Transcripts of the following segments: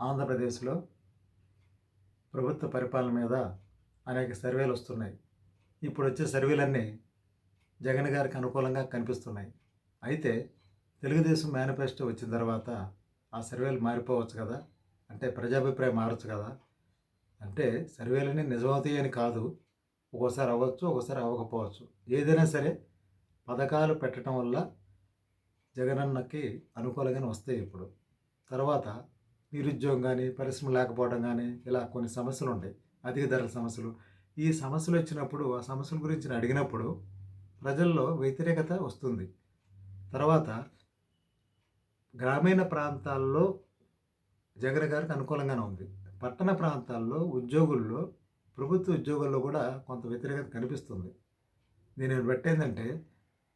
ఆంధ్రప్రదేశ్లో ప్రభుత్వ పరిపాలన మీద అనేక సర్వేలు వస్తున్నాయి. ఇప్పుడు వచ్చే సర్వేలన్నీ జగన్ గారికి అనుకూలంగా కనిపిస్తున్నాయి. అయితే తెలుగుదేశం మేనిఫెస్టో వచ్చిన తర్వాత ఆ సర్వేలు మారిపోవచ్చు కదా? అంటే ప్రజాభిప్రాయం మారచ్చు కదా? అంటే సర్వేలన్నీ నిజమవుతాయి అని కాదు. ఒక్కోసారి అవ్వచ్చు ఒక్కోసారి అవ్వకపోవచ్చు. ఏదైనా సరే పథకాలు పెట్టడం వల్ల జగనన్నకి అనుకూలంగానే వస్తాయి ఇప్పుడు. తర్వాత నిరుద్యోగం కానీ పరిశ్రమ లేకపోవడం కానీ ఇలా కొన్ని సమస్యలు ఉంటాయి అధిక ధరల సమస్యలు. ఈ సమస్యలు వచ్చినప్పుడు ఆ సమస్యల గురించి నేను అడిగినప్పుడు ప్రజల్లో వ్యతిరేకత వస్తుంది. తర్వాత గ్రామీణ ప్రాంతాల్లో జగన్ గారికి అనుకూలంగానే ఉంది. పట్టణ ప్రాంతాల్లో ఉద్యోగుల్లో ప్రభుత్వ ఉద్యోగుల్లో కూడా కొంత వ్యతిరేకత కనిపిస్తుంది. నేను పెట్టేందంటే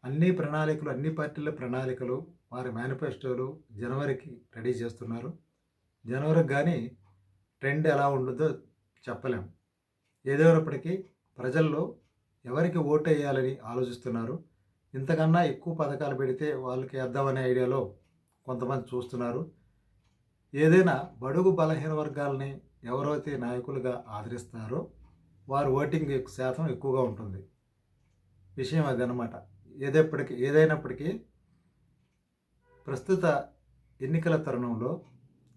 అన్ని ప్రణాళికలు అన్ని పార్టీల ప్రణాళికలు వారి మేనిఫెస్టోలు జనవరికి రెడీ చేస్తున్నారు. జనవరికి కానీ ట్రెండ్ ఎలా ఉండదో చెప్పలేం. ఏదేవరప్పటికీ ప్రజల్లో ఎవరికి ఓటు వేయాలని ఆలోచిస్తున్నారు? ఇంతకన్నా ఎక్కువ పథకాలు పెడితే వాళ్ళకి వేద్దామనే ఐడియాలో కొంతమంది చూస్తున్నారు. ఏదైనా బడుగు బలహీన వర్గాలని ఎవరైతే నాయకులుగా ఆదరిస్తారో వారు ఓటింగ్ శాతం ఎక్కువగా ఉంటుంది. విషయం అదనమాట ఏదైప్పటికీ ఏదైనప్పటికీ ప్రస్తుత ఎన్నికల తరుణంలో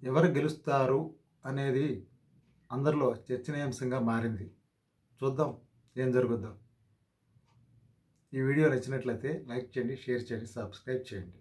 ఎవరు గెలుస్తారు అనేది అందరిలో చర్చనీయాంశంగా మారింది. చూద్దాం ఏం జరుగుద్దాం. ఈ వీడియో నచ్చినట్లయితే లైక్ చేయండి షేర్ చేయండి సబ్స్క్రైబ్ చేయండి.